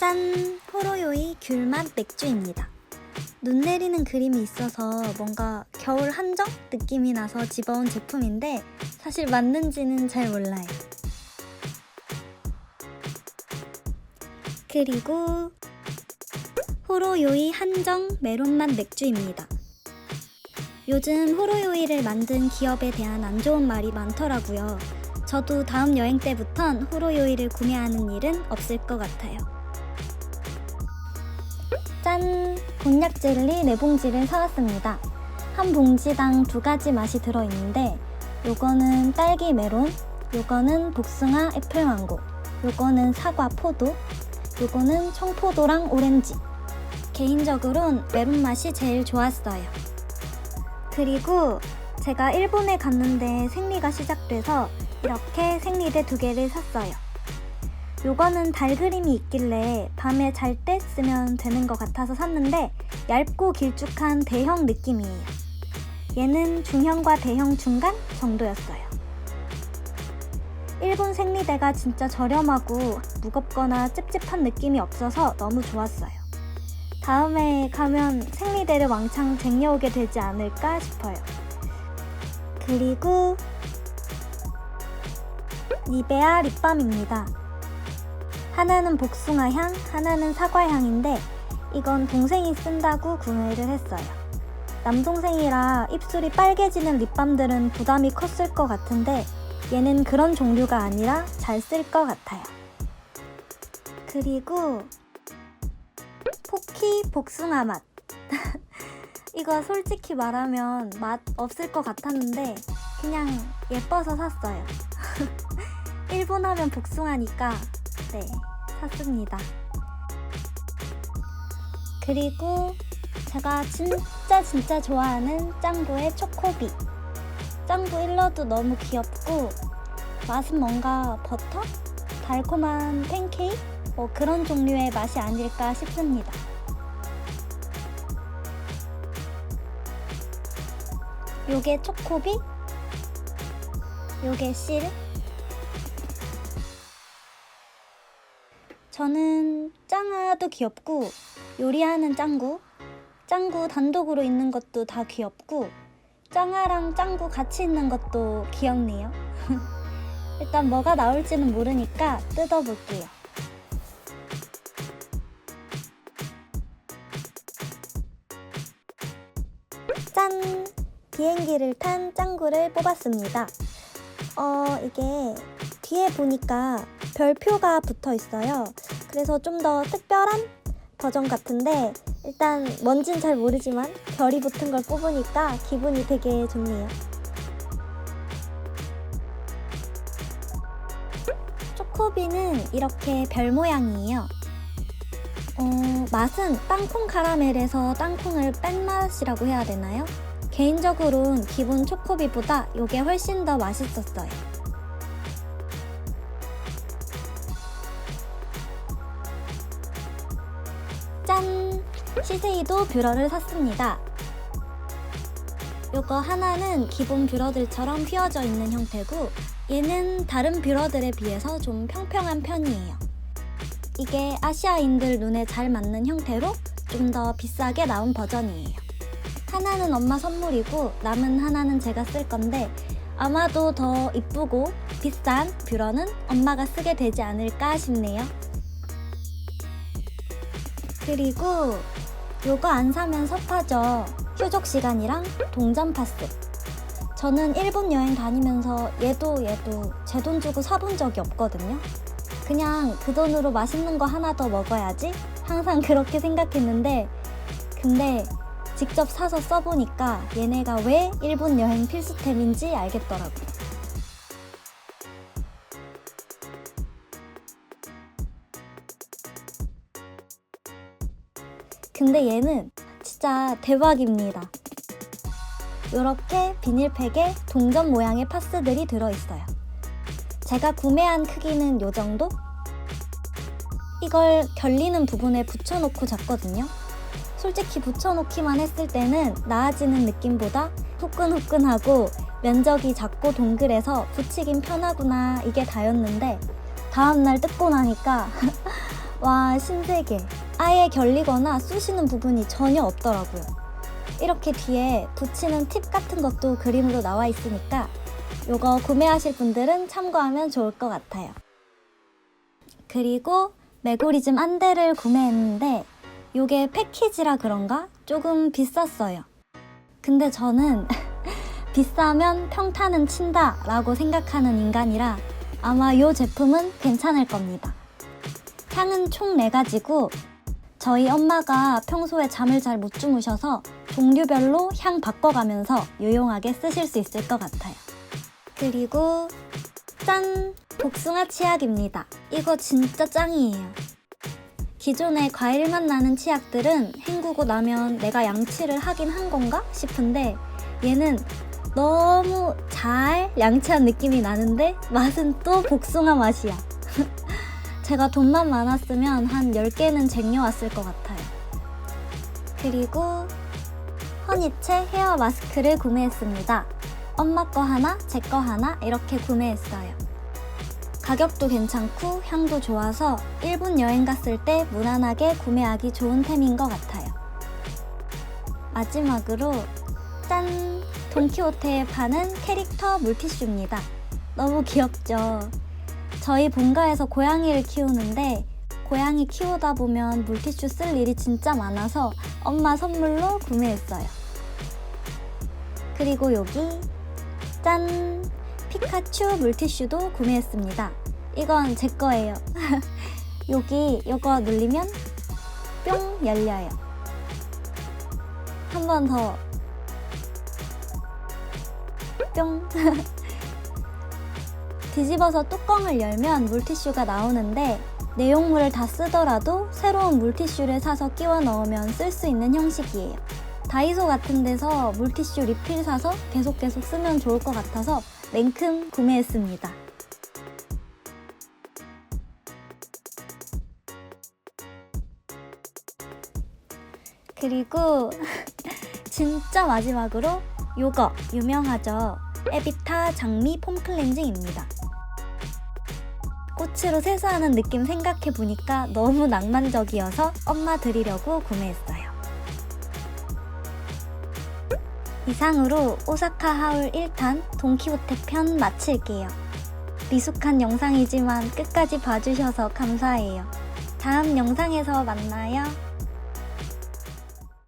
짠! 호로요이 귤맛 맥주입니다. 눈 내리는 그림이 있어서 뭔가 겨울 한정 느낌이 나서 집어온 제품인데 사실 맞는지는 잘 몰라요. 그리고 호로요이 한정 메론맛 맥주입니다. 요즘 호로요이를 만든 기업에 대한 안 좋은 말이 많더라고요. 저도 다음 여행 때부턴 호로요이를 구매하는 일은 없을 것 같아요. 짠! 곤약 젤리 네 봉지를 사왔습니다. 한 봉지당 두 가지 맛이 들어있는데 요거는 딸기 메론, 요거는 복숭아 애플망고, 요거는 사과 포도, 요거는 청포도랑 오렌지. 개인적으로는 메론 맛이 제일 좋았어요. 그리고 제가 일본에 갔는데 생리가 시작돼서 이렇게 생리대 두 개를 샀어요. 요거는 달 그림이 있길래 밤에 잘 때 쓰면 되는 것 같아서 샀는데 얇고 길쭉한 대형 느낌이에요. 얘는 중형과 대형 중간 정도였어요. 일본 생리대가 진짜 저렴하고 무겁거나 찝찝한 느낌이 없어서 너무 좋았어요. 다음에 가면 생리대를 왕창 쟁여오게 되지 않을까 싶어요. 그리고 니베아 립밤입니다. 하나는 복숭아 향, 하나는 사과 향인데 이건 동생이 쓴다고 구매를 했어요. 남동생이라 입술이 빨개지는 립밤들은 부담이 컸을 것 같은데 얘는 그런 종류가 아니라 잘 쓸 것 같아요. 그리고 포키 복숭아 맛. 이거 솔직히 말하면 맛 없을 것 같았는데 그냥 예뻐서 샀어요. 일본 하면 복숭아니까 네, 샀습니다. 그리고 제가 진짜 진짜 좋아하는 짱구의 초코비. 짱구 일러도 너무 귀엽고 맛은 뭔가 버터? 달콤한 팬케이크? 뭐 그런 종류의 맛이 아닐까 싶습니다. 요게 초코비, 요게 실. 저는 짱아도 귀엽고 요리하는 짱구, 짱구 단독으로 있는 것도 다 귀엽고 짱아랑 짱구 같이 있는 것도 귀엽네요. 일단 뭐가 나올지는 모르니까 뜯어볼게요. 짠! 비행기를 탄 짱구를 뽑았습니다. 어, 이게 뒤에 보니까 별표가 붙어 있어요. 그래서 좀 더 특별한 버전 같은데 일단 뭔진 잘 모르지만 별이 붙은 걸 뽑으니까 기분이 되게 좋네요. 초코비는 이렇게 별 모양이에요. 어, 맛은 땅콩 카라멜에서 땅콩을 뺀 맛이라고 해야 되나요? 개인적으로는 기본 초코비보다 이게 훨씬 더 맛있었어요. 시세이도 뷰러를 샀습니다. 요거 하나는 기본 뷰러들처럼 휘어져 있는 형태고 얘는 다른 뷰러들에 비해서 좀 평평한 편이에요. 이게 아시아인들 눈에 잘 맞는 형태로 좀 더 비싸게 나온 버전이에요. 하나는 엄마 선물이고 남은 하나는 제가 쓸 건데 아마도 더 이쁘고 비싼 뷰러는 엄마가 쓰게 되지 않을까 싶네요. 그리고 요거 안 사면 섭하죠. 휴족 시간이랑 동전 파스. 저는 일본 여행 다니면서 얘도 얘도 제 돈 주고 사본 적이 없거든요. 그냥 그 돈으로 맛있는 거 하나 더 먹어야지. 항상 그렇게 생각했는데, 근데 직접 사서 써보니까 얘네가 왜 일본 여행 필수템인지 알겠더라고요. 근데 얘는 진짜 대박입니다. 이렇게 비닐팩에 동전 모양의 파스들이 들어있어요. 제가 구매한 크기는 이 정도? 이걸 결리는 부분에 붙여놓고 잤거든요. 솔직히 붙여놓기만 했을 때는 나아지는 느낌보다 후끈후끈하고 면적이 작고 동글해서 붙이긴 편하구나 이게 다였는데 다음날 뜯고 나니까 와, 신세계. 아예 결리거나 쑤시는 부분이 전혀 없더라고요. 이렇게 뒤에 붙이는 팁 같은 것도 그림으로 나와 있으니까 이거 구매하실 분들은 참고하면 좋을 것 같아요. 그리고 메고리즘 안대를 구매했는데 이게 패키지라 그런가 조금 비쌌어요. 근데 저는 비싸면 평타는 친다 라고 생각하는 인간이라 아마 이 제품은 괜찮을 겁니다. 향은 총 4가지고 저희 엄마가 평소에 잠을 잘 못 주무셔서 종류별로 향 바꿔가면서 유용하게 쓰실 수 있을 것 같아요. 그리고 짠! 복숭아 치약입니다. 이거 진짜 짱이에요. 기존에 과일맛 나는 치약들은 헹구고 나면 내가 양치를 하긴 한 건가 싶은데 얘는 너무 잘 양치한 느낌이 나는데 맛은 또 복숭아 맛이야. 제가 돈만 많았으면 한 10개는 쟁여왔을 것 같아요. 그리고 허니체 헤어 마스크를 구매했습니다. 엄마 거 하나, 제 거 하나 이렇게 구매했어요. 가격도 괜찮고 향도 좋아서 일본 여행 갔을 때 무난하게 구매하기 좋은 템인 것 같아요. 마지막으로 짠! 돈키호테에 파는 캐릭터 물티슈입니다. 너무 귀엽죠? 저희 본가에서 고양이를 키우는데 고양이 키우다 보면 물티슈 쓸 일이 진짜 많아서 엄마 선물로 구매했어요. 그리고 여기 짠! 피카츄 물티슈도 구매했습니다. 이건 제 거예요. 여기 이거 눌리면 뿅 열려요. 한 번 더. 뿅. 뒤집어서 뚜껑을 열면 물티슈가 나오는데 내용물을 다 쓰더라도 새로운 물티슈를 사서 끼워 넣으면 쓸 수 있는 형식이에요. 다이소 같은 데서 물티슈 리필 사서 계속 계속 쓰면 좋을 것 같아서 냉큼 구매했습니다. 그리고 진짜 마지막으로 요거 유명하죠. 에비타 장미 폼 클렌징입니다. 꽃으로 세수하는 느낌 생각해 보니까 너무 낭만적이어서 엄마 드리려고 구매했어요. 이상으로 오사카 하울 1탄 돈키호테 편 마칠게요. 미숙한 영상이지만 끝까지 봐주셔서 감사해요. 다음 영상에서 만나요.